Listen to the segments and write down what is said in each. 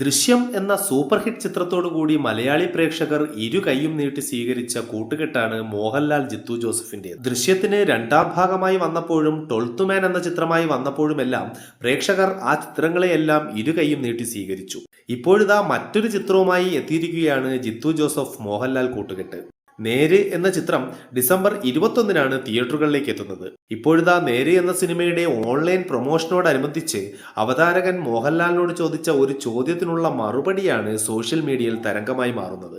ദൃശ്യം എന്ന super hit ചിത്രത്തോടു കൂടി മലയാളി പ്രേക്ഷകർ ഇരു കൈയും നീട്ടി സ്വീകരിച്ച കൂട്ടുകെട്ടാണ് മോഹൻലാൽ ജിത്തു ജോസഫിന്റെ ദൃശ്യത്തിന് രണ്ടാം ഭാഗമായി വന്നപ്പോഴും ട്വൽത്ത് മാൻ എന്ന ചിത്രമായി വന്നപ്പോഴുമെല്ലാം പ്രേക്ഷകർ ആ ചിത്രങ്ങളെയെല്ലാം ഇരു കൈയും നീട്ടി സ്വീകരിച്ചു. ഇപ്പോഴിതാ മറ്റൊരു ചിത്രവുമായി എത്തിയിരിക്കുകയാണ് ജിത്തു ജോസഫ് മോഹൻലാൽ കൂട്ടുകെട്ട്. നേര് എന്ന ചിത്രം ഡിസംബർ ഇരുപത്തൊന്നിനാണ് തിയേറ്ററുകളിലേക്ക് എത്തുന്നത്. ഇപ്പോഴിതാ നേര് എന്ന സിനിമയുടെ ഓൺലൈൻ പ്രൊമോഷനോടനുബന്ധിച്ച് അവതാരകൻ മോഹൻലാലിനോട് ചോദിച്ച ഒരു ചോദ്യത്തിനുള്ള മറുപടിയാണ് സോഷ്യൽ മീഡിയയിൽ തരംഗമായി മാറുന്നത്.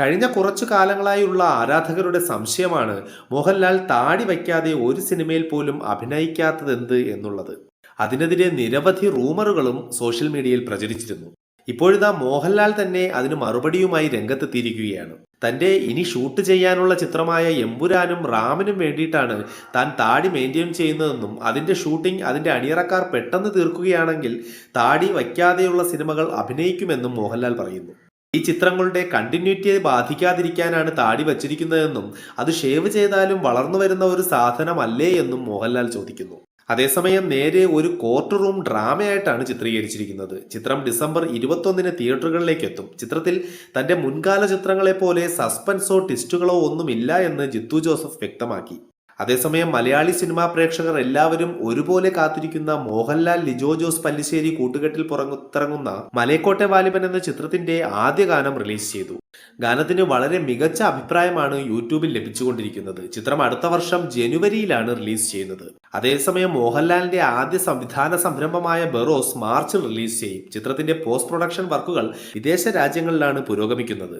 കഴിഞ്ഞ കുറച്ചു കാലങ്ങളായുള്ള ആരാധകരുടെ സംശയമാണ് മോഹൻലാൽ താടി വയ്ക്കാതെ ഒരു സിനിമയിൽ പോലും അഭിനയിക്കാത്തതെന്ത് എന്നുള്ളത്. അതിനെതിരെ നിരവധി റൂമറുകളും സോഷ്യൽ മീഡിയയിൽ പ്രചരിച്ചിരുന്നു. ഇപ്പോഴിതാ മോഹൻലാൽ തന്നെ അതിന് മറുപടിയുമായി രംഗത്തെത്തിയിരിക്കുകയാണ്. തന്റെ ഇനി ഷൂട്ട് ചെയ്യാനുള്ള ചിത്രമായ എമ്പുരാനും റാമിനും വേണ്ടിയിട്ടാണ് താൻ താടി മെയിന്റെയിൻ ചെയ്യുന്നതെന്നും അതിന്റെ ഷൂട്ടിംഗ് അതിന്റെ അണിയറക്കാർ പെട്ടെന്ന് തീർക്കുകയാണെങ്കിൽ താടി വയ്ക്കാതെയുള്ള സിനിമകൾ അഭിനയിക്കുമെന്നും മോഹൻലാൽ പറയുന്നു. ഈ ചിത്രങ്ങളുടെ കണ്ടിന്യൂറ്റിയെ ബാധിക്കാതിരിക്കാനാണ് താടി വച്ചിരിക്കുന്നതെന്നും അത് ഷേവ് ചെയ്താലും വളർന്നു വരുന്ന ഒരു സാധനമല്ലേ എന്നും മോഹൻലാൽ ചോദിക്കുന്നു. അതേസമയം നേരെ ഒരു കോർട്ട് റൂം ഡ്രാമയായിട്ടാണ് ചിത്രീകരിച്ചിരിക്കുന്നത്. ചിത്രം ഡിസംബർ ഇരുപത്തൊന്നിന് തിയേറ്ററുകളിലേക്ക് എത്തും ചിത്രത്തിൽ തന്റെ മുൻകാല ചിത്രങ്ങളെ പോലെ സസ്പെൻസോ ട്വിസ്റ്റുകളോ ഒന്നുമില്ല എന്ന് ജിത്തു ജോസഫ് വ്യക്തമാക്കി. അതേസമയം മലയാളി സിനിമാ പ്രേക്ഷകർ എല്ലാവരും ഒരുപോലെ കാത്തിരിക്കുന്ന മോഹൻലാൽ ലിജോ ജോസ് പല്ലിശ്ശേരി കൂട്ടുകെട്ടിൽ പുറത്തിറങ്ങുന്ന മലയക്കോട്ടെ വാലിബൻ എന്ന ചിത്രത്തിന്റെ ആദ്യ ഗാനം റിലീസ് ചെയ്തു. ഗാനത്തിന് വളരെ മികച്ച അഭിപ്രായമാണ് യൂട്യൂബിൽ ലഭിച്ചുകൊണ്ടിരിക്കുന്നത്. ചിത്രം അടുത്ത വർഷം ജനുവരിയിലാണ് റിലീസ് ചെയ്യുന്നത്. അതേസമയം മോഹൻലാലിന്റെ ആദ്യ സംവിധാന സംരംഭമായ ബെറോസ് മാർച്ചിൽ റിലീസ് ചെയ്യും. ചിത്രത്തിന്റെ പോസ്റ്റ് പ്രൊഡക്ഷൻ വർക്കുകൾ വിദേശ രാജ്യങ്ങളിലാണ് പുരോഗമിക്കുന്നത്.